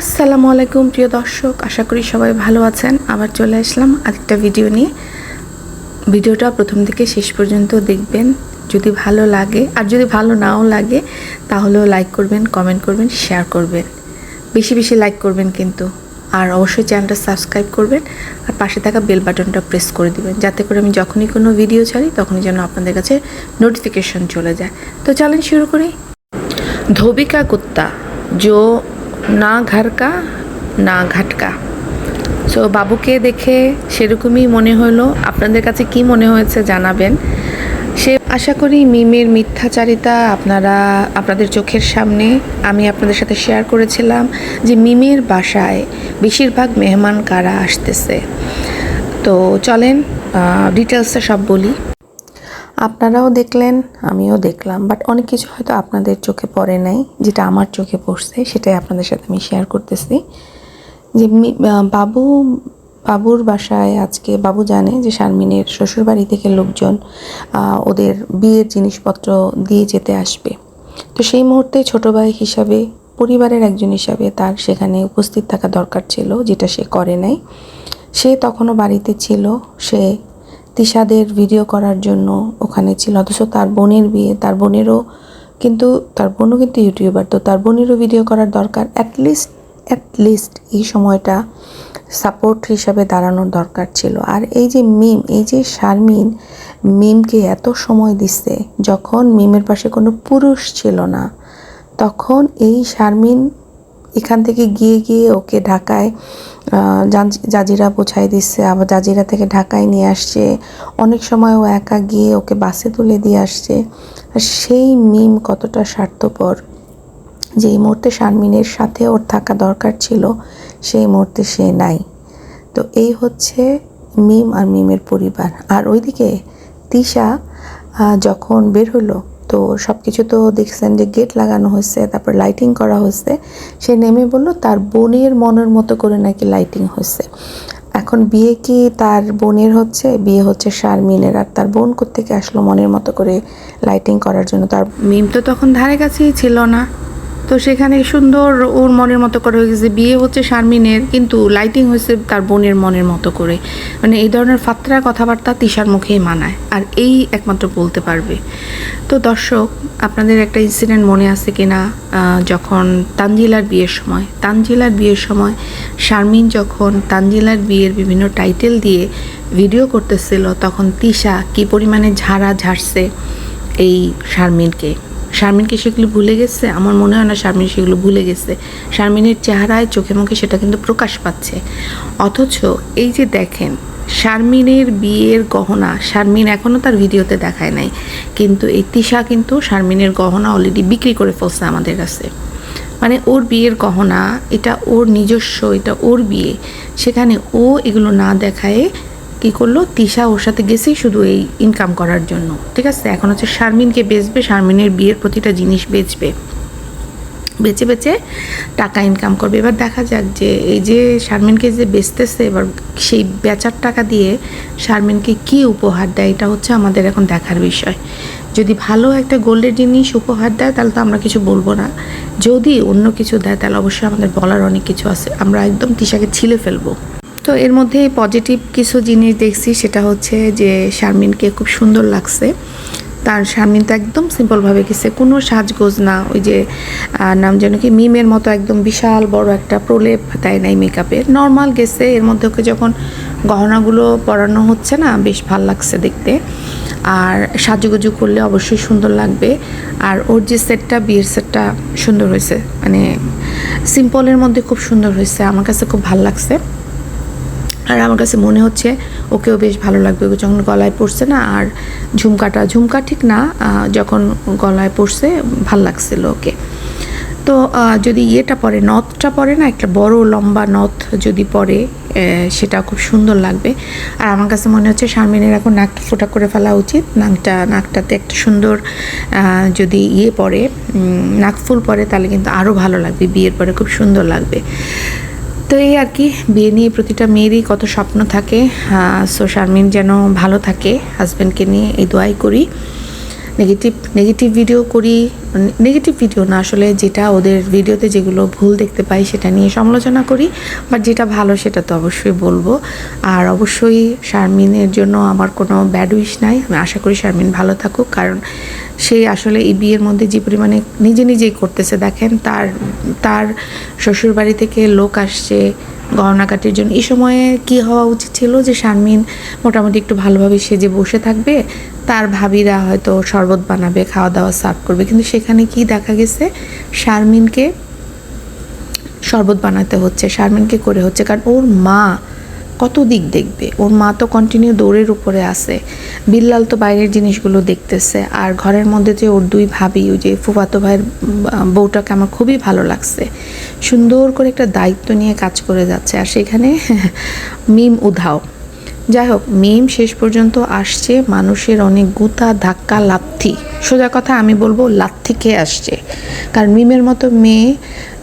আসসালামু আলাইকুম, প্রিয় দর্শক। আশা করি সবাই ভালো আছেন। আবার চলে আসলাম আরেকটা ভিডিও নিয়ে। ভিডিওটা প্রথম থেকে শেষ পর্যন্ত দেখবেন। যদি ভালো লাগে, আর যদি ভালো নাও লাগে, তাহলেও লাইক করবেন কমেন্ট করবেন শেয়ার করবেন। বেশি বেশি লাইক করবেন কিন্তু। আর অবশ্যই চ্যানেলটা সাবস্ক্রাইব করবেন, আর পাশে থাকা বেল বাটনটা প্রেস করে দেবেন। যাতে করে আমি যখনই কোনো ভিডিও ছাড়ি, তখনই যেন আপনাদের কাছে নোটিফিকেশন চলে যায়। তো চ্যালেঞ্জ শুরু করি। ধোবিকা কুত্তা, জো না ঘর কা না ঘাটকা। সো বাবুকে দেখে সেরকমই মনে হলো। আপনাদের কাছে কি মনে হয়েছে জানাবেন। সে আশা করি মিমের মিথ্যাচারিতা আপনারা, আপনাদের চোখের সামনে আমি আপনাদের সাথে শেয়ার করেছিলাম যে মিমের বাসায় বেশিরভাগ মেহমান কারা আসতেছে। তো চলেন ডিটেলসে সব বলি। আপনারাও দেখলেন, আমিও দেখলাম। বাট অনেক কিছু হয়তো আপনাদের চোখে পড়ে নাই, যেটা আমার চোখে পড়ছে, সেটাই আপনাদের সাথে আমি শেয়ার করতেছি। যে বাবু, বাবুর বাসায় আজকে, বাবু জানে যে শারমিনের শ্বশুরবাড়ি থেকে লোকজন ওদের বিয়ের জিনিসপত্র দিয়ে যেতে আসবে। তো সেই মুহূর্তে ছোট ভাই হিসাবে, পরিবারের একজন হিসাবে তার সেখানে উপস্থিত থাকা দরকার ছিল, যেটা সে করে নাই। সে তখনও বাড়িতে ছিল, সে তিশাদের ভিডিও করার জন্য ওখানে ছিল। অথচ তার বোনের বিয়ে, তার বোনেরও কিন্তু, তার বোনও কিন্তু ইউটিউবার তো তার বোনেরও ভিডিও করার দরকার। অ্যাটলিস্ট অ্যাটলিস্ট এই সময়টা সাপোর্ট হিসাবে দাঁড়ানোর দরকার ছিল। আর এই যে মিম এই যে শারমিন মিমকে এত সময় দিচ্ছে, যখন মিমের পাশে কোনো পুরুষ ছিল না, তখন এই শারমিন এখান থেকে গিয়ে গিয়ে ওকে ঢাকায় জাজিরা পৌঁছায় দিচ্ছে। আবার জাজিরা থেকে ঢাকায় নিয়ে আসছে। অনেক সময় ও একা গিয়ে ওকে বাসে তুলে দিয়ে আসছে। আর সেই মিম কতটা স্বার্থপর। যে এই মুহূর্তে শারমিনের সাথে ওর থাকা দরকার ছিল, সেই মুহূর্তে সে নাই। তো এই হচ্ছে মিম আর মিমের পরিবার। আর ওইদিকে তিশা যখন বের হলো তো সব কিছু তো দেখছেন যে গেট লাগানো হয়েছে, তারপর লাইটিং করা হয়েছে। সে নেমে বলল, তার বোনের মনের মতো করে নাকি লাইটিং হয়েছে। এখন বিয়ে কি তার বোনের হচ্ছে? বিয়ে হচ্ছে শারমিনের। আর তার বোন থেকে আসলো মনের মতো করে লাইটিং করার জন্য? তার মিম তো তখন ধারে কাছেই ছিল না। তো সেখানে সুন্দর ওর মনের মতো করে হয়ে গেছে। বিয়ে হচ্ছে শারমিনের, কিন্তু লাইটিং হয়েছে তার বোনের মনের মতো করে। মানে এই ধরনের ফাত্রা কথাবার্তা তিশার মুখেই মানায়, আর এই একমাত্র বলতে পারবে। তো দর্শক, আপনাদের একটা ইনসিডেন্ট মনে আছে কিনা? যখন তানজিলার বিয়ের সময়, তানজিলার বিয়ের সময় শারমিন যখন তানজিলার বিয়ের বিভিন্ন টাইটেল দিয়ে ভিডিও করতেছিল, তখন তিশা কি পরিমাণে ঝাড়া ঝাড়ছে এই শারমিনকে? শারমিন কি সেগুলো ভুলে গেছে? আমার মনে হয় না শারমিন সেগুলো ভুলে গেছে। শারমিনের চেহারায় চোখে মুখে সেটা কিন্তু প্রকাশ পাচ্ছে। অথচ এই যে দেখেন, শারমিনের বিয়ের গহনা শারমিন এখনও তার ভিডিওতে দেখায় নাই। কিন্তু এই তিশা কিন্তু শারমিনের গহনা অলরেডি বিক্রি করে ফেলছে আমাদের কাছে। মানে ওর বিয়ের গহনা, এটা ওর নিজস্ব, এটা ওর বিয়ে। সেখানে ও এগুলো না দেখায় কি করল? তিশা ওর সাথে গেছেই শুধু এই ইনকাম করার জন্য। ঠিক আছে? এখন হচ্ছে শারমিনকে বেচবে, শারমিনের বিয়ের প্রতিটা জিনিস বেচবে। বেচে বেচে টাকা ইনকাম করবে। এবার দেখা যাক যে এই যে শারমিনকে যে বেচতেছে, এবার সেই বেচার টাকা দিয়ে শারমিনকে কি উপহার দেয়, এটা হচ্ছে আমাদের এখন দেখার বিষয়। যদি ভালো একটা গোল্ডের জিনিস উপহার দেয়, তাহলে তো আমরা কিছু বলব না। যদি অন্য কিছু দেয়, তাহলে অবশ্যই আমাদের বলার অনেক কিছু আছে। আমরা একদম তিশাকে ছিলে ফেলব। তো এর মধ্যে পজিটিভ কিছু জিনিস দেখছি, সেটা হচ্ছে যে শারমিনকে খুব সুন্দর লাগছে। তার শারমিন তো একদম সিম্পলভাবে গেছে, কোনো সাজগোজ না, ওই যে নাম যেন কি, মিমের মতো একদম বিশাল বড় একটা প্রলেপ দেয় নাই মেকআপের নর্মাল গেছে, এর মধ্যে ওকে যখন গহনাগুলো পরানো হচ্ছে না, বেশ ভালো লাগছে দেখতে। আর সাজুগুজু করলে অবশ্যই সুন্দর লাগবে। আর ওর যে সেটটা বিয়ের সেটটা সুন্দর হয়েছে। মানে সিম্পলের মধ্যে খুব সুন্দর হয়েছে, আমার কাছে খুব ভালো লাগছে। আর আমার কাছে মনে হচ্ছে ওকেও বেশ ভালো লাগবে। যখন গলায় পড়ছে না আর ঝুমকাটা, ঝুমকা ঠিক না যখন গলায় পড়ছে, ভালো লাগছিল ওকে। তো যদি ইয়েটা পরে, নথটা পরে না, একটা বড় লম্বা নথ যদি পরে সেটা খুব সুন্দর লাগবে। আর আমার কাছে মনে হচ্ছে শারমিনের এখন নাকটা ফোটা করে ফেলা উচিত। নাকটা, নাকটাতে একটা সুন্দর যদি ইয়ে পরে নাকফুল পরে, তাহলে কিন্তু আরও ভালো লাগবে, বিয়ের পরে খুব সুন্দর লাগবে। তো এই আর কি, বিয়ে নিয়ে প্রতিটা মেয়েরই কত স্বপ্ন থাকে। সো শারমিন যেন ভালো থাকে হাজব্যান্ডকে নিয়ে এই দোয়াই করি। নেগেটিভ নেগেটিভ ভিডিও করি নেগেটিভ ভিডিও না, আসলে যেটা ওদের ভিডিওতে যেগুলো ভুল দেখতে পাই সেটা নিয়ে সমালোচনা করি বাট যেটা ভালো সেটা তো অবশ্যই বলব। আর অবশ্যই শারমিনের জন্য আমার কোনো ব্যাড উইশ নাই। আমি আশা করি শারমিন ভালো থাকুক, কারণ সে আসলে এই বিয়ের মধ্যে যে পরিমাণে নিজে নিজেই করতেছে, দেখেন তার তার শ্বশুরবাড়ি থেকে লোক আসছে গহনাকাটির জন্য। এই সময়ে কি হওয়া উচিত ছিল যে শারমিন মোটামুটি একটু ভালোভাবে সেজে বসে থাকবে, তার ভাবিরা হয়তো শরবত বানাবে খাওয়া দাওয়া সার্ভ করবে, কিন্তু সেখানে কি দেখা গেছে? শারমিনকে শরবত বানাতে হচ্ছে, শারমিনকে করে হচ্ছে, কারণ ওর মা কত দিক দেখবে? ওর মা তো কন্টিনিউ দৌড়ের উপরে আছে। বিল্লাল তো বাইরের জিনিসগুলো দেখতেছে। আর ঘরের মধ্যে যে ওর দুই ভাবি, ওই যে ফুফাতো ভাইয়ের বউটাকে আমার খুবই ভালো লাগছে। সুন্দর করে একটা দায়িত্ব নিয়ে কাজ করে যাচ্ছে। আর সেখানে মিম উধাও। যাই হোক, মিম শেষ পর্যন্ত আসছে মানুষের অনেক গুতা ধাক্কা লাথি। সোজা কথা আমি বলব, লাথি খেয়ে আসছে? কারণ মিমের মতো মেয়ে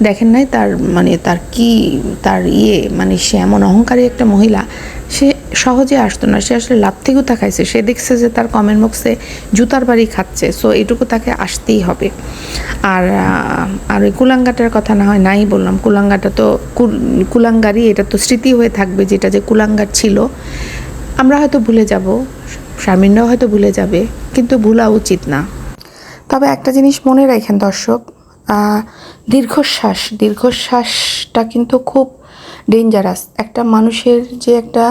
দেখেন নাই তার মানে তার কি, তার ইয়ে মানে সে এমন অহংকারী একটা মহিলা, সে সহজে আসতো না। সে আসলে লাথি গুতা খাইছে সে দেখছে যে তার কমেন্ট বক্সে জুতার বাড়ি খাচ্ছে সো এটুকু তাকে আসতেই হবে। আর আর ওই কুলাঙ্গাটার কথা না হয় নাই বললাম। কুলাঙ্গাটা তো কুল- কুলাঙ্গারই, এটা তো স্মৃতি হয়ে থাকবে যেটা যে কুলাঙ্গার ছিল। আমরা হয়তো ভুলে যাব শারমিনরাও হয়তো ভুলে যাবে, কিন্তু ভুলা উচিত না। তবে একটা জিনিস মনে রাখেন দর্শক দীর্ঘশ্বাস, দীর্ঘশ্বাসটা কিন্তু খুব ডেঞ্জারাস একটা মানুষের যে একটা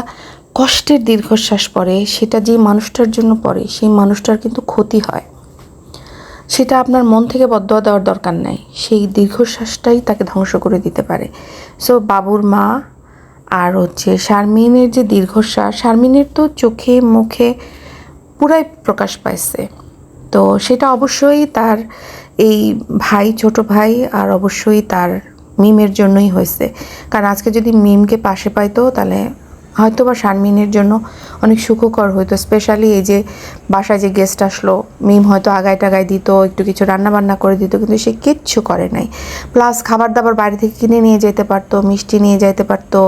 কষ্টের দীর্ঘশ্বাস পড়ে, সেটা যে মানুষটার জন্য পড়ে, সেই মানুষটার কিন্তু ক্ষতি হয়। সেটা আপনার মন থেকে বদয়া দেওয়ার দরকার নাই। সেই দীর্ঘশ্বাসটাই তাকে ধ্বংস করে দিতে পারে। সো বাবুর মা আর হচ্ছে শারমিনের যে দীর্ঘশ্বাস, শারমিনের তো চোখে, মুখে পুরাই প্রকাশ পাইছে। তো সেটা অবশ্যই তার এই ভাই, ছোট ভাই আর অবশ্যই তার মিমের জন্যই হয়েছে। কারণ আজকে যদি মিমকে পাশে পাইতো, তাহলে হয়তো বা শারমিনের জন্য অনেক সুখকর হতো স্পেশালি এই যে বাসায় যে গেস্ট আসলো, মিম হয়তো আগায় টাগায় দিত, একটু কিছু রান্না বান্না করে দিত, কিন্তু সে কিচ্ছু করে নাই। প্লাস খাবার দাবার বাড়ি থেকে কিনে নিয়ে যেতে পারতো, মিষ্টি নিয়ে যেতে পারতো,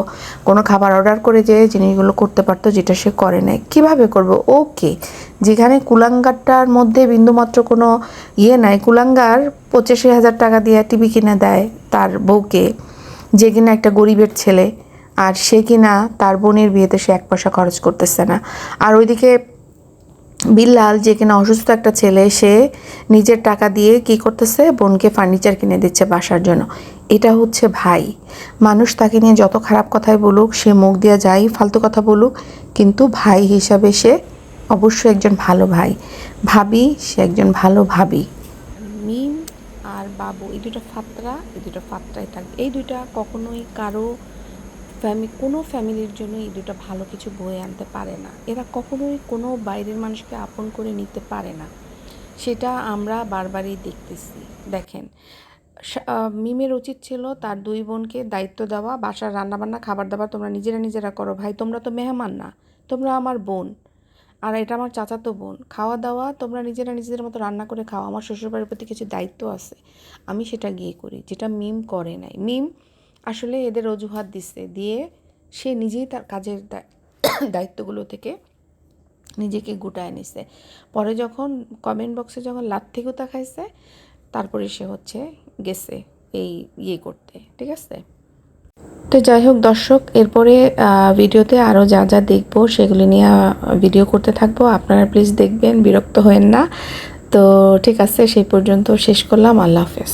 কোনো খাবার অর্ডার করে যে জিনিসগুলো করতে পারতো, যেটা সে করে নাই। কীভাবে করব? ওকে যেখানে কুলাঙ্গারটার মধ্যে বিন্দুমাত্র কোনো ইয়ে নাই, কুলাঙ্গার পঁচাশি হাজার টাকা দিয়ে টিভি কিনে দেয় তার বউকে, যে কিনা একটা গরিবের ছেলে। আর সে কিনা তার বোনের বিয়েতে সে এক পয়সা খরচ করতেছে না। আর ওইদিকে বিল্লাল যে কিনা অসুস্থ একটা ছেলে, সে নিজের টাকা দিয়ে কি করতেছে? বোনকে ফার্নিচার কিনে দিচ্ছে বাসার জন্য। এটা হচ্ছে ভাই। মানুষ তাকে নিয়ে যত খারাপ কথাই বলুক, সে মুখ দিয়ে যাই ফালতু কথা বলুক, কিন্তু ভাই হিসাবে সে অবশ্যই একজন ভালো ভাই। ভাবি, সে একজন ভালো ভাবি। মিম আর বাবু, এই দুটো ফাতরা, এই দুটো ফাতরাই থাকবে। এই দুইটা কখনোই কারও ফ্যামি কোনো ফ্যামিলির জন্য এই দুটো ভালো কিছু বয়ে আনতে পারে না। এরা কখনোই কোনো বাইরের মানুষকে আপন করে নিতে পারে না। সেটা আমরা বারবারই দেখতেছি। দেখেন মিমের উচিত ছিল তার দুই বোনকে দায়িত্ব দেওয়া, বাসার রান্নাবান্না, খাবার দাবার তোমরা নিজেরা নিজেরা করো। ভাই, তোমরা তো মেহমান না, তোমরা আমার বোন। আর এটা আমার চাচাতো বোন। খাওয়া দাওয়া তোমরা নিজেরা নিজেদের মতো রান্না করে খাও। আমার শ্বশুরবাড়ির প্রতি কিছু দায়িত্ব আছে। আমি সেটা গিয়ে করি। যেটা মিম করে নাই। মিম আসলে এদের অজুহাত দিচ্ছে দিয়ে সে নিজেই তার কাজের দায়িত্বগুলো থেকে নিজেকে গুটায় নিছে। পরে যখন কমেন্ট বক্সে যখন লাথি গুতা খাইছে, তারপরে সে হচ্ছে গেছে এই ইয়ে করতে, ঠিক আছে? তো যাই হোক দর্শক, এরপরে ভিডিওতে আরও যা যা দেখব সেগুলি নিয়ে ভিডিও করতে থাকব। আপনারা প্লিজ দেখবেন, বিরক্ত হয়েন না। তো ঠিক আছে, সেই পর্যন্ত শেষ করলাম। আল্লাহ হাফেজ।